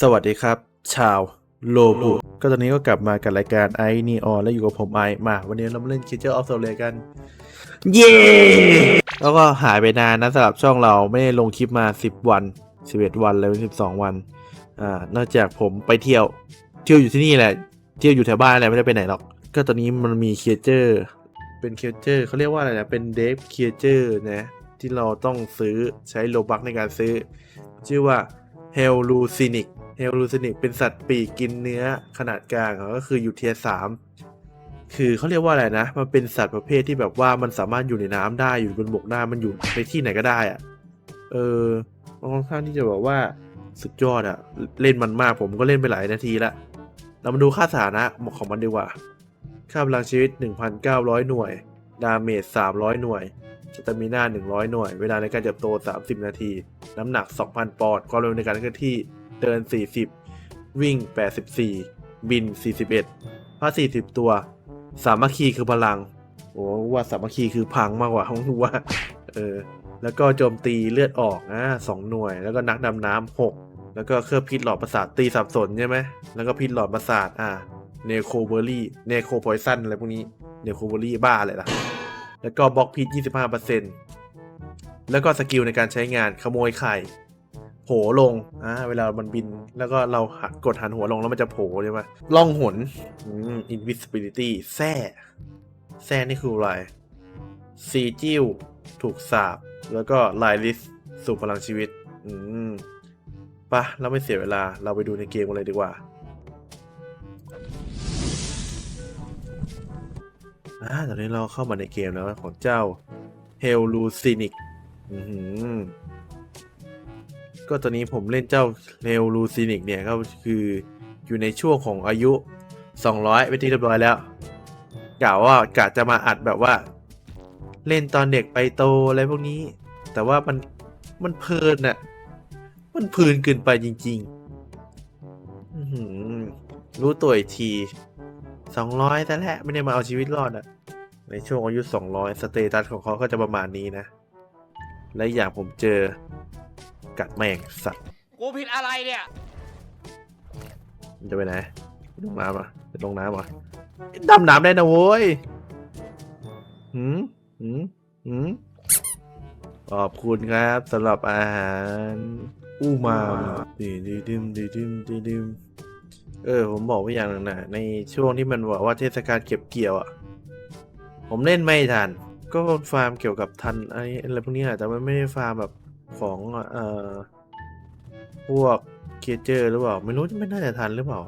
สวัสดีครับ ชาวโลบุก็ตอนนี้ก็กลับมากับรายการไอนีออนและอยู่กับผมไอมา วันนี้เรามาเล่น Creature of Soul กัน เย้ แล้วก็หายไปนานนะสำหรับช่องเราไม่ได้ลงคลิปมา 10 วัน 11 วันแล้ว12 วัน อ่า นอกจากผมไปเที่ยว เที่ยวอยู่ที่นี่แหละ เที่ยวอยู่แถวบ้านแหละไม่ได้ไปไหนหรอก ก็ตอนนี้มันมีเคเจอร์เป็นเคเจอร์เขาเรียกว่าอะไรนะ เป็นเดฟเคเจอร์นะ ที่เราต้องซื้อใช้โลบักในการซื้อ ชื่อว่า h e l l u c i n i c h e l l u c i n i c เป็นสัตว์ปีกกินเนื้อขนาดกลางก็คืออยู่เทียสามคือเขาเรียกว่าอะไรนะ มันเป็นสัตว์ประเภทที่แบบว่ามันสามารถอยู่ในน้ำได้อยู่บนบกได้มันอยู่ในที่ไหนก็ได้อะเออมันค่อนข้างที่จะแบบว่าสุดยอดอะเล่นมันมากผมก็เล่นไปหลายนาทีละเรามาดูค่าสถานะของมันดีกว่า ค่าพลังชีวิต 1,900 หน่วย ดาเมจ 300 หน่วยสเตมิน่า100 หน่วย เวลาในการเติบโต 30 นาที น้ำหนัก 2,000 ปอนด์ ความเร็วในการเคลื่อนที่ เดิน 40 วิ่ง 84 บิน 41พา40 ตัว สามัคคีคือพลัง โอ้ว่าสามัคคีคือพังมากกว่าผมว่า เออ แล้วก็โจมตีเลือดออกนะสองหน่วย แล้วก็นักดำน้ำหกแล้วก็เครื่องพิษหลอดประสาทตีสับสนใช่ไหม แล้วก็พิษหลอดประสาทอ่าเนโคเบอรี่เนโคพอยซันอะไรพวกนี้เนโคเบอรี่บ้าอะไรล่ะ แล้วก็บล็อกพิษ 25%แล้วก็สกิลในการใช้งานขโมยไข่ โผล,ลงอ่าเวลามันบินแล้วก็เราหักกดหันหัวลงแล้วมันจะโผล่ใช่ไหมล่องหนอืม invisibility แซ่แซ่นี่คืออะไรซีจิ้วถูกสาบ แล้วก็ไลลิสสู่พลังชีวิต อืมปะเราไม่เสียเวลาเราไปดูในเกมกันเลยดีกว่าอ่าตอนนี้เราเข้ามาในเกมแล้วของเจ้า h e l l u c i n i c อือหือ ก็ตอนนี้ผมเล่นเจ้าเ e ลลูซินิกเนี่ยก็คืออยู่ในช่วงของอายุ 200 ไปนที่เรียบร้อยแล้วกะว่ากะจะมาอัดแบบว่า เล่นตอนเด็กไปโตอะไรพวกนี้ แต่ว่ามันมันเพลินน่ะมันเพลินเกินไปจริงๆรู้ตัวอีกที200แต่แหละไม่ได้มาเอาชีวิตรอดอะในช่วงอายุ200สเตตัสของเขาก็จะประมาณนี้นะ และอย่างผมเจอ กัดแม่งสัตว์กูผิดอะไรเนี่ยมันจะไปไหนไปลงน้ำอะไปลงน้ำอะดำน้ำได้นะโว้ยหืมหืมหืมขอบคุณครับสำหรับอาหารอูมาดีดีดิมดีดิมดีดิมเออผมบอกไว้อย่างหนึงนะในช่วงที่มันบอกว่าเทศกาลเก็บเกี่ยวอะ ผมเล่นไม่ทัน ก็ฟาร์มเกี่ยวกับทันอะไรอะไรพวกนี้แหละแต่มันไม่ได้ฟาร์มแบบ ของเอ่อพวกเคเจอร์หรือเปล่า ไม่รู้ไม่น่าจะทันหรือเปล่า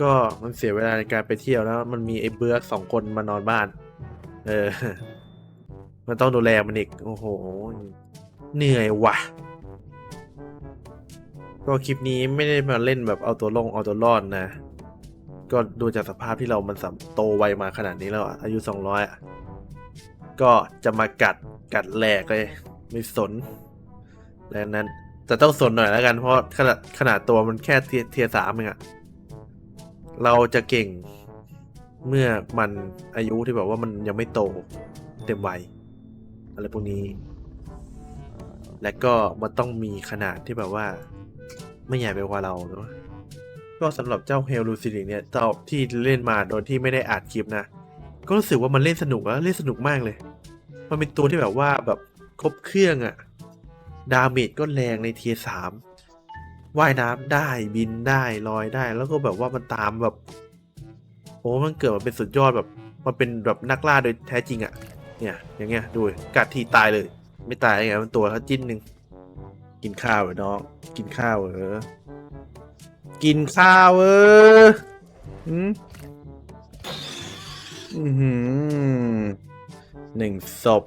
ก็มันเสียเวลาในการไปเที่ยวแล้ว มันมีไอ้เบือกสองคนมานอนบ้าน เออ มันต้องดูแลมันอีก โอ้โห เหนื่อยว่ะ ก็คลิปนี้ไม่ได้มาเล่นแบบเอาตัวลงเอาตัวรอดนะ ก็ดูจากสภาพที่เรามันสัมโตไวมาขนาดนี้แล้วอายุ200อะก็จะมากัดกัดแหลกเลย ไม่สนและนั้นจะต้องสนหน่อยแล้วกัน เพราะขนาดขนาดตัวมันแค่เทียสามเองอะเราจะเก่งเมื่อมันอายุที่แบบว่ามันยังไม่โตเต็มวัยอะไรพวกนี้ และก็มันต้องมีขนาดที่แบบว่า ไม่ใหญ่ไปกว่าเราเนอะก็สำหรับเจ้าเฮลลูซิลิเนี่ยเจ้าที่เล่นมาโดยที่ไม่ได้อัดคลิปนะ ก็รู้สึกว่ามันเล่นสนุกแล้วเล่นสนุกมากเลย มันเป็นตัวที่แบบว่าแบบ ครบเครื่องอะดาเมจก็แรงในเทียสามว่ายน้ำได้บินได้ลอยได้ แล้วก็แบบว่ามันตามแบบ โอ้มันเกิดมาเป็นสุดยอดแบบมันเป็นแบบนักล่าโดยแท้จริงอะ่ะ เนี่ย อย่างเงี้ยดูกัดทีตายเลย ไม่ตายไงมันตัวเขาจิ้นหนึ่งกินข้าวเหรอน้องกินข้าวเหรอกินข้าวเอออืมอือหือหนึ่งศพ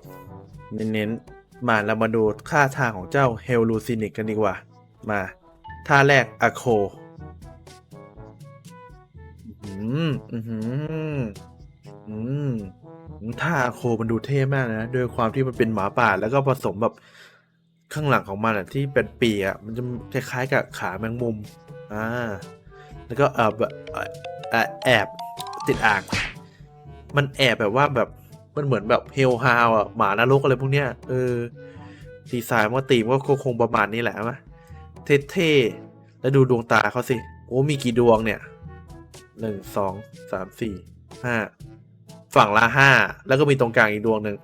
เน้นๆ มาเรามาดูค่าทางของเจ้าเฮลลูซินิกกันดีกว่า มาท่าแรกอะโคอืมอืมอืมท่าอะโคมันดูเท่มากนะด้วยความที่มันเป็นหมาป่า แล้วก็ผสมแบบข้างหลังของมันอะที่เป็นปีอะมันจะคล้ายๆกับขาแมงมุม อ่า แล้วก็เอบแอบติดอ่าง มันแอบแบบว่าแบบ มันเหมือนแบบเฮลฮาวอะหมานรกอะไรพวกเนี้ยเออดีไซน์มันก็ตีมก็คงประมาณนี้แหละมะเท่แล้วดูดวงตาเขาสิโอ้มีกี่ดวงเนี่ยหนึ่งสองสามสี่ห้าฝั่งละห้าแล้วก็มีตรงกลางอีกดวงหนึ่ง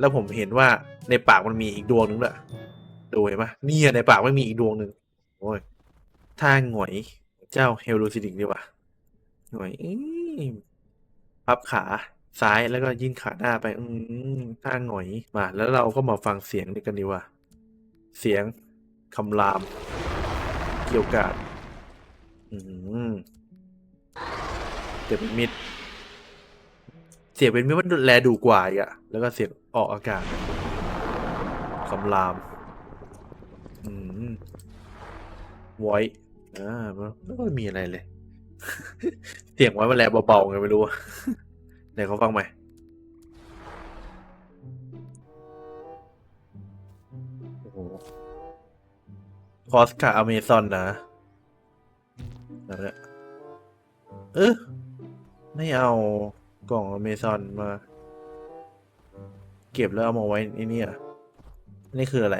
แล้วผมเห็นว่าในปากมันมีอีกดวงหนึ่งด้วยดูเห็นปะเนี่ยในปากไม่มีอีกดวงหนึ่งโอ้ยท่าหงอยเจ้าเฮลโลซิดิกดีกว่าหงอยพับขา ซ้ายแล้วก็ยื่นขาหน้าไป อืมท่าหงอยมา แล้วเราก็มาฟังเสียงนี้กันดีกว่า เสียงคำราม เกี่ยวกาดอืมเสียงเป็นมิด เสียงเป็นมิดมันแลดูกว่าอีกอะแล้วก็เสียงออกอากาศคำราม อืมไว้อ่าไม่ค่อยมีอะไรเลย เสียงไว้มันแลเบาๆไงไม่รู้ ไหนเขาฟังไหมโอ้โหคอสกับอเมซอนนะนั่นแหละเออไม่เอากล่องอเมซอนมา เก็บแล้วเอามาไว้ในนี่อะนี่คืออะไร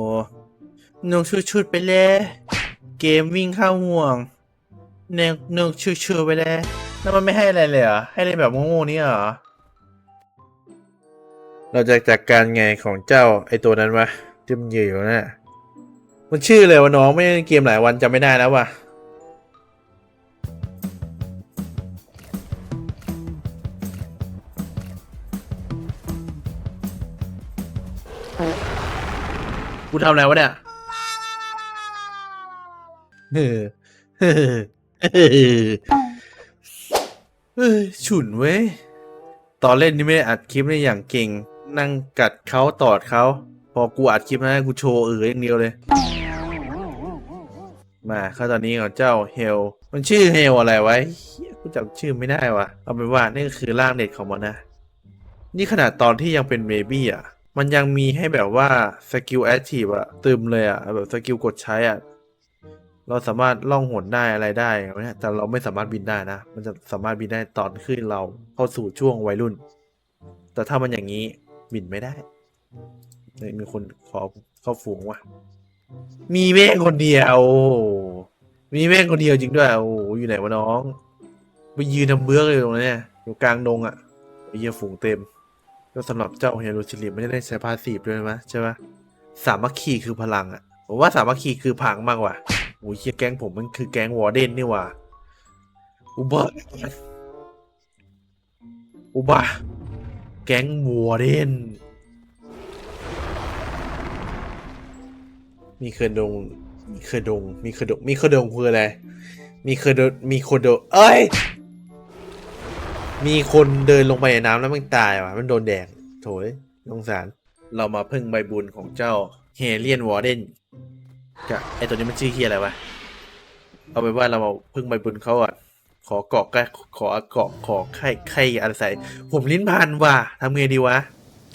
อ้นกชุดๆไปเลยเกมวิ่งเข้าห่วงเนกนกชุดๆไปเลยแล้วมันไม่ให้อะไรเลยเหรอให้เล่นแบบโง่ๆนี่เหรอเราจะจัดการไงของเจ้าไอตัวนั้นวะที่มันยืนอยู่น่ะมันชื่ออะไรวะน้องไม่เล่นเกมหลายวันจำไม่ได้แล้ววะ กูทำอะไรวะเนี่ยเฮ้อเอเฮ้อเฮ้ยฉุนเว้ย ตอนเล่นนี่ไม่ได้อัดคลิปได้อย่างเก่ง นั่งกัดเขาตอดเขา พอกูอัดคลิปนะกูโชว์เอออย่างเดียวเลย มาเข้าตอนนี้ของเจ้าเฮล มันชื่อเฮลอะไรไว้กูจำชื่อไม่ได้วะเอาเป็นว่านี่ก็คือร่างเด็ดของมันนะ นี่ขนาดตอนที่ยังเป็นเบบี้อะ มันยังมีให้แบบว่าสกิลแอคทีฟอะตึมเลยอะแบบสกิลกดใช้อะเราสามารถล่องหนได้อะไรได้เงี้ยแต่เราไม่สามารถบินได้นะ มันจะสามารถบินได้ตอนขึ้นเราเข้าสู่ช่วงวัยรุ่น แต่ถ้ามันอย่างนี้บินไม่ได้เฮ้ยมีคนขอเข้าฝูงว่ะ มีแม่งคนเดียวมีแม่งคนเดียวจริงด้วยโอ้อยู่ไหนวะน้อง ไปยืนทำเบื้อกเลยตรงนั้นเนี่ยอยู่กลางดงอะ่ะไอเหี้ยฝูงเต็ม ก็สำหรับเจ้าเฮโรชิลิไม่ได้ใช้พาสีด้วยไหมใช่ไหมสามัคคีคือพลังอะ่ะผมว่าสามัคคีคือพังมากว่าโอ้ยเฮียแก๊งผมมันคือแก๊งวอร์เดนนี่ว่าอุบะอุบะแก๊งวอร์เดนมีเคยดงมีเคยดงมีเคยดงมีเคยดงคืออะไรมีเคยดงมีโคโดเอ้ย มีคนเดินลงไปในน้ำแล้วมันตายว่ะ มันโดนแดงโถยสงสาร เรามาพึ่งใบบุญของเจ้าเฮเลียนวอร์เดนกับไอตัวนี้มันชื่อเฮียอะไรวะ เอาไปว่าเรามาพึ่งใบบุญเขาอะ ขอเกาะใกล้ขอเกาะขอไข่ไข่อะไรใส่ผมลิ้นพันว่ะทำไงดีวะ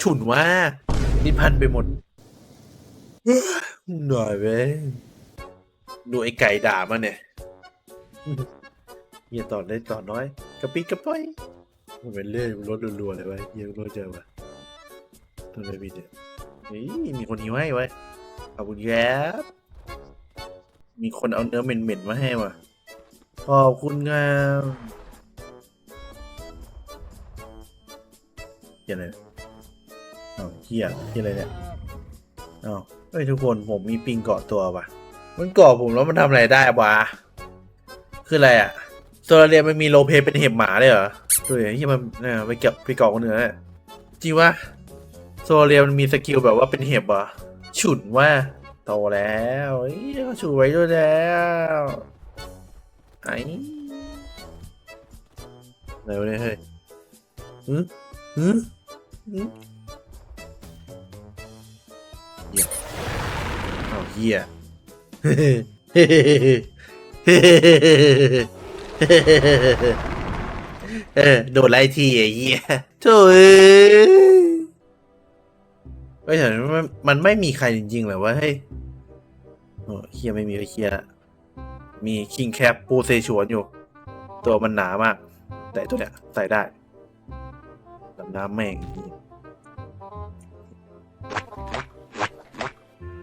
ฉุนว่าลิ้นพันไปหมดหน่อยเว้ยดูไอไก่ด่ามันเนี่ยเฮียต่อได้ต่อน้อย กระปิดกระป้อย มันเป็นเรื่อยรถรัวๆเลยวะเฮียรถเจอวะทำไมมีเนี่ยนี่มีคนหิวให้ไว้ขอบคุณครับมีคนเอาเนื้อเหม็นๆมาให้ว่ะขอบคุณครับเฮียอะไรเนี่ยอ้าวเฮียเฮียอะไรเนี่ยอ้าวเฮ้ยทุกคนผมมีปิงเกาะตัวว่ะ มันเกาะผมแล้วมันทำอะไรได้วะคืออะไรอะโซลาเรียมันมีโลเพเป็นเห็บหมาเลยเหรอ ดูอย่างที่มันเนี่ยไปเก็บไปเกาะคนอื่นนี่ยจริงวะโซเรียมันมีสกิลแบบว่าเป็นเห็บเหรอฉุนว่าโตแล้วเอ้ยเขาฉุนไว้ด้วยแล้วไอ้ไหนวะเนี่ยเฮ้ยฮึฮึฮึเหี้ยอ้าวเหี้ยเฮ้ ออ โดนไล่ทีไอ้เหี้ยโถ่เอ้ยเฮ้ยแต่มันมันไม่มีใครจริงๆเหรอวะเฮ้ยโอ้เฮียไม่มีไอ้เฮียละมีคิงแคปปูเซชวนอยู่ ตัวมันหนามาก แต่ตัวเนี้ยใส่ได้ดำน้ำแม่ง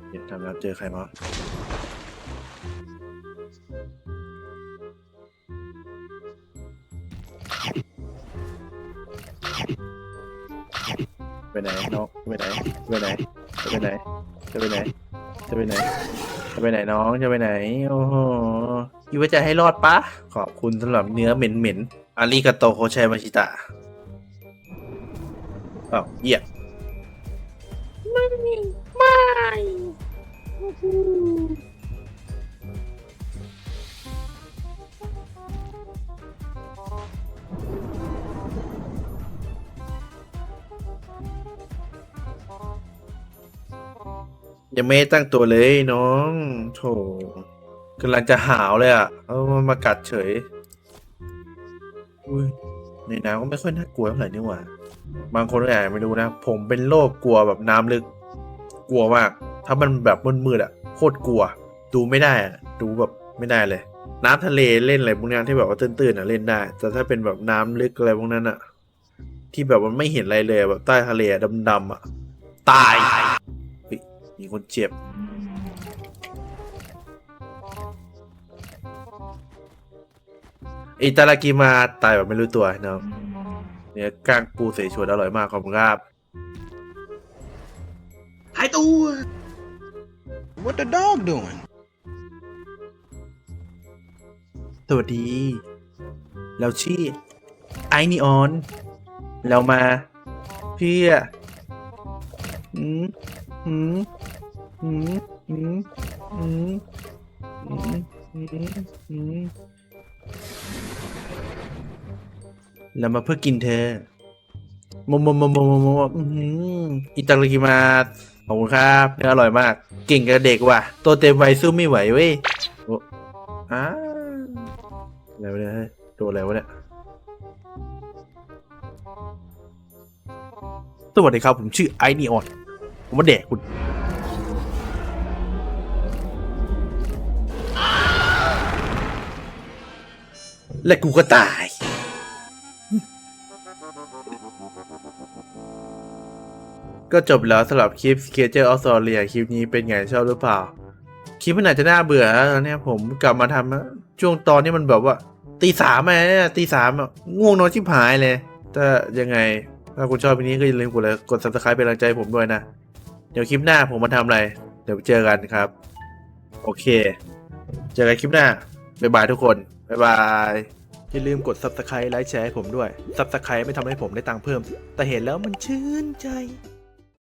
เห็นทำแล้วเจอใครมา ไปไหนน้องไปไหนไปไหนจะไปไหนจะไปไหนจะไปไหนจะไปไหนน้องจะไปไหน โอ้โหคิดว่าจะให้รอดปะขอบคุณสำหรับเนื้อเหม็นๆอาริกาโตโคชัยมาชิตะอ้าวเหี้ยไม่ไม่ ยังไม่ตั้งตัวเลยน้องโถกำลังจะหาวเลยอะ เอามากัดเฉย อุ้ยในน้ำก็ไม่ค่อยน่ากลัวเท่าไหร่นี่หว่า บางคนก็อาจจะไม่รู้นะ ผมเป็นโรคกลัวแบบน้ำลึก กลัวมาก ถ้ามันแบบมืดๆอะโคตรกลัว ดูไม่ได้อะดูแบบไม่ได้เลย น้ำทะเลเล่นอะไรพวกนี้ที่แบบว่าตื้นๆอะเล่นได้ แต่ถ้าเป็นแบบน้ำลึกอะไรพวกนั้นอะ ที่แบบมันไม่เห็นอะไรเลยแบบใต้ทะเลดำๆอะ ตาย มีคนเจ็บ อิตาลากิมาตายแบบไม่รู้ตัวเนาะเนี่ยกางปูเสฉวนอร่อยมากขอบคุณครับหายตัว What the dog doing สวัสดี เราชื่อไอนีออน เรามาเพื่ออืม อืมอืมอืมอืมอืมอืมเรามาเพื่อกินเธอโมมโมมโมโมอื้อหืออิตาลีมาขอบคุณครับเนื้ออร่อยมาก เก่งกับเด็กว่ะ ตัวเต็มวัยสู้ไม่ไหวเว้ยโอ้อ้าอะไรวะเนี่ยเฮ้ยโดนอะไรวะเนี่ยสวัสดีครับ ผมชื่อไอนีออน ผมมาแดกคุณและกูก็ตาย ก็จบแล้วสำหรับคลิป Schedule of Story คลิปนี้เป็นไงชอบหรือเปล่า คลิปมันอาจจะน่าเบื่อนะตอนเนี้ยผมกลับมาทำช่วงตอนนี้มันแบบว่า ตีสามอะเนี่ยตีสามอะง่วงนอนชิบหายเลยถ้ายังไง ถ้าคุณชอบคลิปนี้ก็อย่าลืมกดไลค์กด subscribe เป็นกำลังใจให้ผมด้วยนะ เดี๋ยวคลิปหน้าผมมาทำอะไร เดี๋ยวเจอกันครับ โอเค เจอกันคลิปหน้า บ๊ายบายทุกคน บ๊ายบาย อย่าลืมกด subscribe ไลค์แชร์ให้ผมด้วย subscribe ไม่ทำให้ผมได้ตังค์เพิ่ม แต่เห็นแล้วมันชื่นใจ